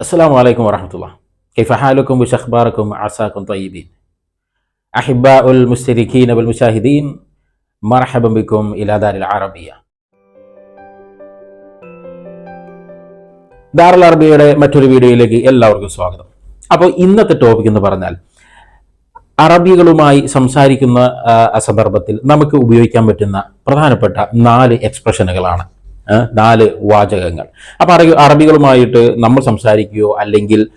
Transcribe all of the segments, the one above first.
അസ്സാം വലൈക്കും كيف حالكم وش ബുഷഖ്ബാർക്കും عساكم طيبين അഹിബ ഉൽ والمشاهدين مرحبا بكم മർഹബിക്കും دار അറബിയ. ദാറുൽ അറബിയയുടെ മറ്റൊരു വീഡിയോയിലേക്ക് എല്ലാവർക്കും സ്വാഗതം. അപ്പോൾ ഇന്നത്തെ ടോപ്പിക് എന്ന് പറഞ്ഞാൽ അറബികളുമായി സംസാരിക്കുന്ന സന്ദർഭത്തിൽ നമുക്ക് ഉപയോഗിക്കാൻ പറ്റുന്ന പ്രധാനപ്പെട്ട നാല് എക്സ്പ്രഷനുകളാണ് നാല് വാചകങ്ങൾ. അപ്പൊ അറബി അറബികളുമായിട്ട് നമ്മൾ സംസാരിക്കുകയോ അല്ലെങ്കിൽ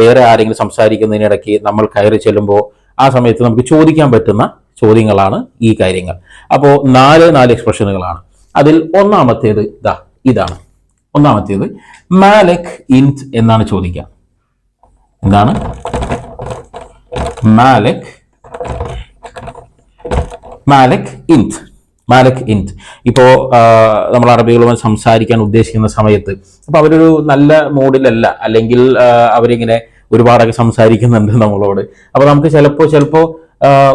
വേറെ ആരെങ്കിലും സംസാരിക്കുന്നതിനിടയ്ക്ക് നമ്മൾ കയറി ചെല്ലുമ്പോൾ ആ സമയത്ത് നമുക്ക് ചോദിക്കാൻ പറ്റുന്ന ചോദ്യങ്ങളാണ് ഈ കാര്യങ്ങൾ. അപ്പോൾ നാല് നാല് എക്സ്പ്രഷനുകളാണ്. അതിൽ ഒന്നാമത്തേത് ഇതാ ഇതാണ്. ഒന്നാമത്തേത് മാലക് ഇൻത് എന്നാണ് ചോദിക്കുക. എന്താണ്? മാലക് മാലക് ഇൻത്. മാലക് ഇൻത്. ഇപ്പോ നമ്മൾ അറബികളുമായി സംസാരിക്കാൻ ഉദ്ദേശിക്കുന്ന സമയത്ത് അപ്പൊ അവരൊരു നല്ല മൂഡിലല്ല അല്ലെങ്കിൽ അവരിങ്ങനെ ഒരുപാടൊക്കെ സംസാരിക്കുന്നുണ്ട് നമ്മളോട്. അപ്പോൾ നമുക്ക് ചിലപ്പോ ചിലപ്പോ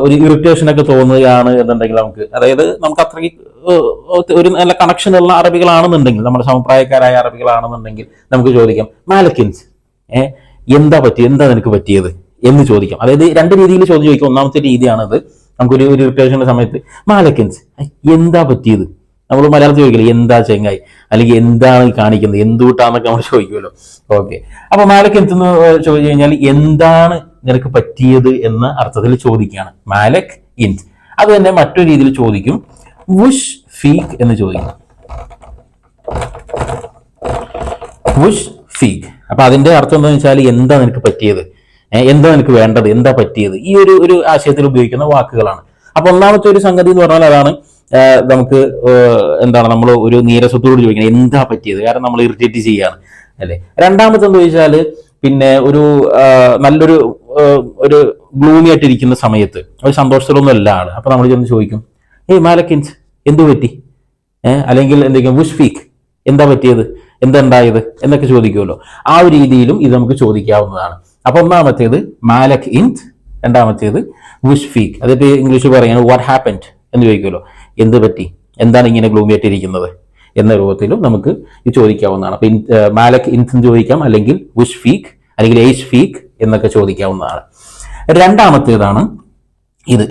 ഒരു ഇറിറ്റേഷൻ ഒക്കെ തോന്നുകയാണ് എന്നുണ്ടെങ്കിൽ നമുക്ക് അതായത് നമുക്ക് അത്രയ്ക്ക് ഒരു നല്ല കണക്ഷൻ ഉള്ള അറബികളാണെന്നുണ്ടെങ്കിൽ നമ്മുടെ സമപ്രായക്കാരായ അറബികളാണെന്നുണ്ടെങ്കിൽ നമുക്ക് ചോദിക്കാം മാലക്കിൻസ് ഏ എന്താ പറ്റി എന്താ നിനക്ക് പറ്റിയത്? എന്ന് ചോദിക്കാം. അതായത് രണ്ട് രീതിയിൽ ചോദ്യം ചോദിക്കാം. ഒന്നാമത്തെ രീതിയാണത് നമുക്കൊരു ഒരു ഇറിറ്റേഷന്റെ സമയത്ത് മാലക്കൻസ്. എന്താ പറ്റിയത്? നമ്മൾ മലയാളത്തിൽ ചോദിക്കില്ല എന്താ ചെങ്ങായി? അല്ലെങ്കിൽ എന്താണ് കാണിക്കുന്നത്? എന്തുകൂട്ടാന്നൊക്കെ നമ്മൾ ചോദിക്കുമല്ലോ. ഓക്കെ. അപ്പൊ മാലക്കൻസ് എന്ന് ചോദിച്ചു കഴിഞ്ഞാൽ എന്താണ് നിനക്ക് പറ്റിയത് എന്ന അർത്ഥത്തിൽ ചോദിക്കുകയാണ്. മാലക് ഇൻസ്. അത് തന്നെ മറ്റൊരു രീതിയിൽ ചോദിക്കും. വുഷ് ഫീക്ക് എന്ന് ചോദിക്കും. വുഷ് ഫീക്ക് അപ്പൊ അതിന്റെ അർത്ഥം എന്താണെന്ന് വെച്ചാൽ എന്താ നിനക്ക് പറ്റിയത്? എന്താ എനിക്ക് വേണ്ടത് എന്താ പറ്റിയത്? ഈ ഒരു ഒരു ആശയത്തിൽ ഉപയോഗിക്കുന്ന വാക്കുകളാണ്. അപ്പൊ ഒന്നാമത്തെ ഒരു സംഗതി എന്ന് പറഞ്ഞാൽ അതാണ് നമുക്ക് എന്താണ് നമ്മൾ ഒരു നീരസത്തോട് ചോദിക്കുന്നത് എന്താ പറ്റിയത്? കാരണം നമ്മൾ ഇറിറ്റേറ്റ് ചെയ്യാണ് അല്ലെ? രണ്ടാമത്തെ എന്ന് ചോദിച്ചാൽ പിന്നെ ഒരു നല്ലൊരു ഒരു ഗ്ലൂമി ആയിട്ടിരിക്കുന്ന സമയത്ത് ഒരു സന്തോഷത്തിലൊന്നും അല്ല ആൾ. അപ്പൊ നമ്മൾ ചെന്ന് ചോദിക്കും ഏയ് മാലക്കിൻസ് എന്തു പറ്റി? അല്ലെങ്കിൽ എന്തെങ്കിലും മുഷ്ഫീഖ് എന്താ പറ്റിയത്? എന്താ ഉണ്ടായത്? എന്നൊക്കെ ചോദിക്കുമല്ലോ. ആ ഒരു രീതിയിലും ഇത് നമുക്ക് ചോദിക്കാവുന്നതാണ്. അപ്പൊ ഒന്നാമത്തേത് മാലക് ഇൻത് രണ്ടാമത്തേത് മുഷ്ഫീഖ് അതിപ്പോ ഇംഗ്ലീഷ് പറയുന്നത് വാട്ട് ഹാപ്പൻഡ് എന്ന് ചോദിക്കുമല്ലോ. എന്ത് പറ്റി? എന്താണ് ഇങ്ങനെ ഗ്ലൂമി ആയിട്ടിരിക്കുന്നത്? എന്ന രൂപത്തിലും നമുക്ക് ഇത് ചോദിക്കാവുന്നതാണ്. അപ്പൊ മാലക് എന്ന് ചോദിക്കാം അല്ലെങ്കിൽ മുഷ്ഫീഖ് അല്ലെങ്കിൽ ഏഷ് ഫീക്ക് എന്നൊക്കെ ചോദിക്കാവുന്നതാണ്. രണ്ടാമത്തേതാണ് ഇത്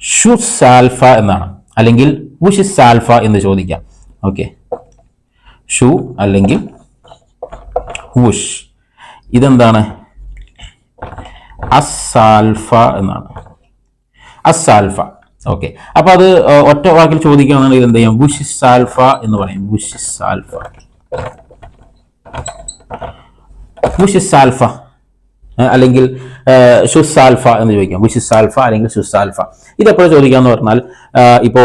ഷുസാൽഫ എന്നാണ് അല്ലെങ്കിൽ ഉഷിസാൽഫ എന്ന് ചോദിക്കാം. ഓക്കെ. ഷു അല്ലെങ്കിൽ ഉഷ് ഇതെന്താണ്? അസാൽഫ എന്നാണ്. അസാൽഫ ഓക്കെ. അപ്പൊ അത് ഒറ്റ വാക്കിൽ ചോദിക്കുകയാണെങ്കിൽ എന്ത് ചെയ്യാം? ബുഷിസാൽഫ എന്ന് പറയും. ബുഷിസാൽഫ. ബുഷിസാൽഫ. അല്ലെങ്കിൽ ഷുസാൽഫ എന്ന് ചോദിക്കാം. ബുഷിസാൽഫ അല്ലെങ്കിൽ ഷുസാൽഫ ഇതെപ്പോഴും ചോദിക്കാന്ന് പറഞ്ഞാൽ ഇപ്പോ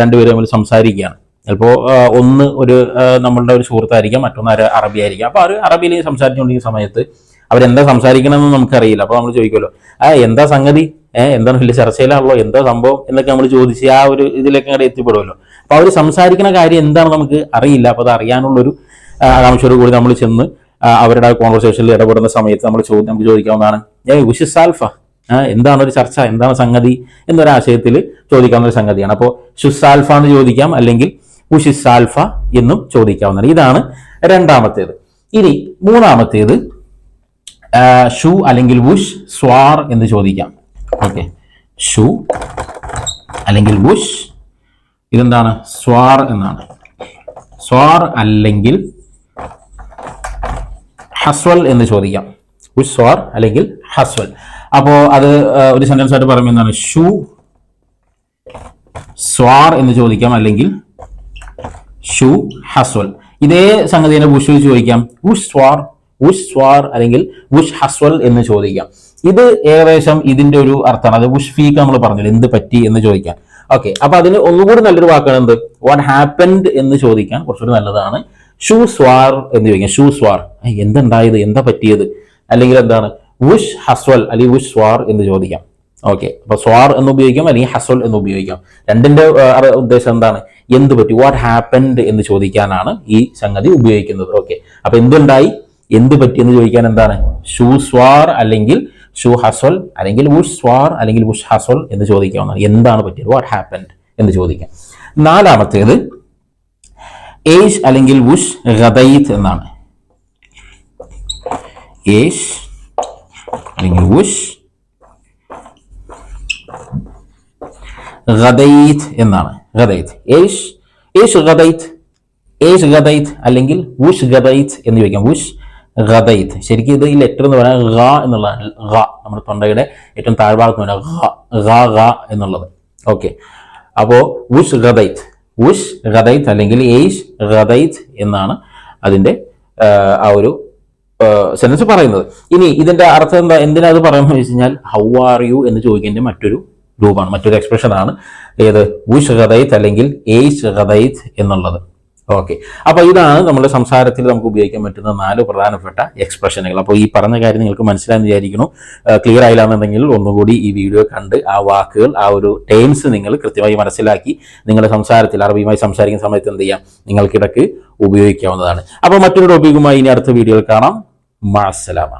രണ്ടുപേരും തമ്മിൽ സംസാരിക്കുകയാണ്. ചിലപ്പോൾ ഒന്ന് ഒരു നമ്മളുടെ ഒരു സുഹൃത്തായിരിക്കാം മറ്റൊന്ന് അറബി ആയിരിക്കാം അപ്പൊ അവർ അറബിയിൽ സംസാരിച്ചുകൊണ്ടിരിക്കുന്ന സമയത്ത് അവരെന്താ സംസാരിക്കണമെന്ന് നമുക്കറിയില്ല. അപ്പോൾ നമ്മൾ ചോദിക്കുമല്ലോ ആ എന്താ സംഗതി? ഏഹ് എന്താണ് വലിയ ചർച്ചയിലാണല്ലോ എന്താ സംഭവം? എന്നൊക്കെ നമ്മൾ ചോദിച്ച് ആ ഒരു ഇതിലേക്ക് അങ്ങോട്ട് എത്തിപ്പെടുമല്ലോ. അപ്പൊ അവർ സംസാരിക്കുന്ന കാര്യം എന്താണ് നമുക്ക് അറിയില്ല. അപ്പൊ അത് അറിയാനുള്ളൊരു ആകാംക്ഷയോട് കൂടി നമ്മൾ ചെന്ന് അവരുടെ കോൺവെർസേഷനിൽ ഇടപെടുന്ന സമയത്ത് നമ്മൾ ചോദ്യം നമുക്ക് ചോദിക്കാവുന്നതാണ് ഏ ഉഷിസാൽഫ എന്താണ് ഒരു ചർച്ച? എന്താണ് സംഗതി? എന്നൊരാശയത്തിൽ ചോദിക്കാവുന്ന ഒരു സംഗതിയാണ്. അപ്പോൾ ഷുസാൽഫ എന്ന് ചോദിക്കാം അല്ലെങ്കിൽ ഉഷിസാൽഫ എന്നും ചോദിക്കാവുന്നതാണ്. ഇതാണ് രണ്ടാമത്തേത്. ഇനി മൂന്നാമത്തേത് ഷു അല്ലെങ്കിൽ വുഷ് സ്വാർ എന്ന് ചോദിക്കാം. ഓക്കെ. ഷു അല്ലെങ്കിൽ വുഷ്. ഇതെന്താണ്? സ്വാർ എന്നാണ്. സ്വാർ അല്ലെങ്കിൽ ഹസ്വൽ എന്ന് ചോദിക്കാം. വുഷ് സ്വാർ അല്ലെങ്കിൽ ഹസ്വൽ. അപ്പോ അത് ഒരു സെന്റൻസ് ആയിട്ട് പറയുമ്പോൾ എന്താണ്? ഷു സ്വാർ എന്ന് ചോദിക്കാം അല്ലെങ്കിൽ ഷു ഹസ്വൽ. ഇതേ സംഗതി തന്നെ ബുഷ് ചോദിക്കാം. ഉഷ് സ്വാർ ഉഷ് സ്വാർ അല്ലെങ്കിൽ ഉഷ് ഹസ്വൽ എന്ന് ചോദിക്കാം. ഇത് ഏകദേശം ഇതിന്റെ ഒരു അർത്ഥമാണ്. അത് ഉഷ് ഫീക്ക് നമ്മൾ പറഞ്ഞില്ല? എന്ത് പറ്റി എന്ന് ചോദിക്കാം. ഓക്കെ അപ്പൊ അതിന് ഒന്നുകൂടി നല്ലൊരു വാക്കാണ് എന്ത് വാട്ട് ഹാപ്പൻഡ് എന്ന് ചോദിക്കാൻ കുറച്ചുകൂടി നല്ലതാണ്. ഷൂ സ്വാർ എന്ന് ചോദിക്കാം. ഷൂ സ്വാർ. എന്തുണ്ടായത്? എന്താ പറ്റിയത്? അല്ലെങ്കിൽ എന്താണ്? ഉഷ് ഹസ്വൽ അല്ലെങ്കിൽ ഉഷ് സ്വാർ എന്ന് ചോദിക്കാം. ഓക്കെ അപ്പൊ സ്വാർ എന്ന് ഉപയോഗിക്കാം അല്ലെങ്കിൽ ഹസ്വൽ എന്ന് ഉപയോഗിക്കാം. രണ്ടിന്റെ ഉദ്ദേശം എന്താണ്? എന്ത് പറ്റി? വാട്ട് ഹാപ്പൻഡ് എന്ന് ചോദിക്കാനാണ് ഈ സംഗതി ഉപയോഗിക്കുന്നത്. ഓക്കെ അപ്പൊ എന്തുണ്ടായി? എന്ത് പറ്റി എന്ന് ചോദിക്കാൻ എന്താണ്? ഷൂ സ്വാർ അല്ലെങ്കിൽ ഷൂ ഹസ്വൽ അല്ലെങ്കിൽ ഉഷ് സ്വാർ അല്ലെങ്കിൽ ഉഷ് ഹസ്വൽ എന്ന് ചോദിക്കാവുന്നതാണ്. എന്താണ് പറ്റിയത്? വാട്ട് ഹാപ്പൻഡ് എന്ന് ചോദിക്കാം. നാലാമത്തേത് ഏഷ് അല്ലെങ്കിൽ ഉഷ് ഗദൈത്ത് എന്നാണ്. ഏഷ് അല്ലെങ്കിൽ ഉഷ് ഗദൈത് എന്നാണ്. ഗദൈത്. ഏഷ് ഏഷ് ഗദൈത് ഏഷ് ഗദൈത് അല്ലെങ്കിൽ ഉഷ് ഗദൈത് എന്ന് ചോദിക്കാം. ഉഷ് ഗദൈത് ശരിക്കും ഇത് ഈ ലെറ്റർ എന്ന് പറയാൻ ഗ എന്നുള്ളതാണ്. ഗ നമ്മുടെ തൊണ്ടയുടെ ഏറ്റവും താഴ്ഭാഗത്ത് നിന്ന് ഗ ഗ എന്നുള്ളത്. ഓക്കെ അപ്പോൾ ഉഷ് ഗദൈത് ഉഷ് ഗദൈത് അല്ലെങ്കിൽ ഏഷ് ഗദൈത് എന്നാണ് അതിന്റെ ആ ഒരു സെന്റൻസ് പറയുന്നത്. ഇനി ഇതിന്റെ അർത്ഥം എന്താ? എന്തിനാ അത് പറയുന്നത് വെച്ച് കഴിഞ്ഞാൽ ഹൗ ആർ യു എന്ന് ചോദിക്കേണ്ട മറ്റൊരു രൂപമാണ് മറ്റൊരു എക്സ്പ്രഷൻ ആണ്. ഏത്? ഉഷ് ഗദൈത്ത് അല്ലെങ്കിൽ ഏഷ് ഗദൈത്ത് എന്നുള്ളത്. ഓക്കെ അപ്പൊ ഇതാണ് നമ്മുടെ സംസാരത്തിൽ നമുക്ക് ഉപയോഗിക്കാൻ പറ്റുന്ന നാല് പ്രധാനപ്പെട്ട എക്സ്പ്രഷനുകൾ അപ്പോൾ ഈ പറഞ്ഞ കാര്യം നിങ്ങൾക്ക് മനസ്സിലായെന്ന് വിചാരിക്കുന്നു. ക്ലിയർ ആയില്ല എന്നുണ്ടെങ്കിൽ ഒന്നുകൂടി ഈ വീഡിയോ കണ്ട് ആ വാക്കുകൾ ആ ഒരു ടേംസ് നിങ്ങൾ കൃത്യമായി മനസ്സിലാക്കി നിങ്ങളുടെ സംസാരത്തിൽ അറബിയുമായി സംസാരിക്കുന്ന സമയത്ത് എന്ത് ചെയ്യാം? നിങ്ങൾക്കിടക്ക് ഉപയോഗിക്കാവുന്നതാണ്. അപ്പോൾ മറ്റൊരു ടോപ്പിക്കുമായി ഇനി അടുത്ത വീഡിയോയിൽ കാണാം. മാസലാമ